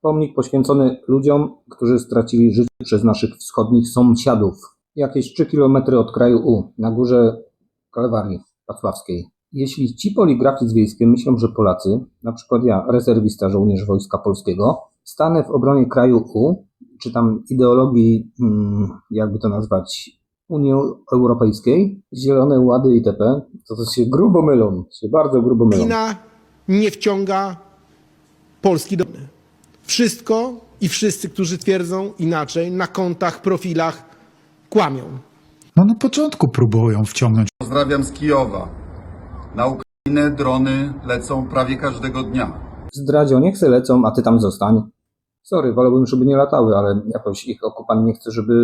Pomnik poświęcony ludziom, którzy stracili życie przez naszych wschodnich sąsiadów. Jakieś 3 km od kraju U, na górze Kalwarii Wacławskiej. Jeśli ci poligrafi z wiejskiem myślą, że Polacy, na przykład ja, rezerwista żołnierz Wojska Polskiego, stanę w obronie kraju U, czy tam ideologii, mm, jakby to nazwać, Unii Europejskiej, zielone łady itp., to, to się grubo mylą, się bardzo grubo mylą. Ukraina nie wciąga Polski do. Wszystko i wszyscy, którzy twierdzą inaczej, na kontach, profilach kłamią. No na początku próbują wciągnąć Pozdrawiam z Kijowa. Na Ukrainę drony lecą prawie każdego dnia. Zdradzio, niech se lecą, a ty tam zostań. Sorry, wolałbym, żeby nie latały, ale jakoś ich okupant nie chce, żeby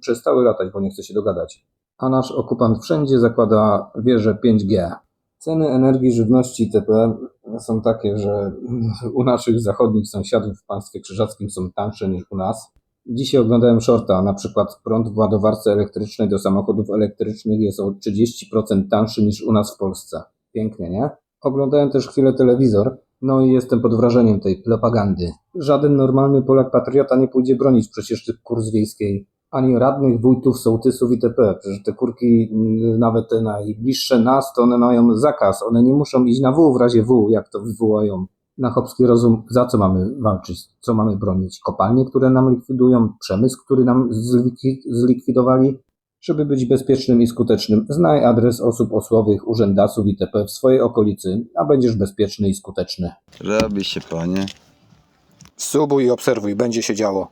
przestały latać, bo nie chce się dogadać. A nasz okupant wszędzie zakłada wieżę 5G. Ceny energii, żywności itp. są takie, że u naszych zachodnich sąsiadów w państwie krzyżackim są tańsze niż u nas. Dzisiaj oglądałem shorta, na przykład prąd w ładowarce elektrycznej do samochodów elektrycznych jest o 30% tańszy niż u nas w Polsce. Pięknie, nie? Oglądałem też chwilę telewizor, no i jestem pod wrażeniem tej propagandy. Żaden normalny Polak patriota nie pójdzie bronić przecież tych kur z wiejskiej, ani radnych, wójtów, sołtysów itp. Przecież te kurki, nawet te najbliższe nas, to one mają zakaz. One nie muszą iść na W w razie W, jak to wywołają. Na chłopski rozum, za co mamy walczyć? Co mamy bronić? Kopalnie, które nam likwidują? Przemysł, który nam zlikwi- zlikwidowali? Żeby być bezpiecznym i skutecznym, znaj adres osób osłowych, urzędasów itp. w swojej okolicy, a będziesz bezpieczny i skuteczny. Robi się, panie. Subuj i obserwuj, będzie się działo.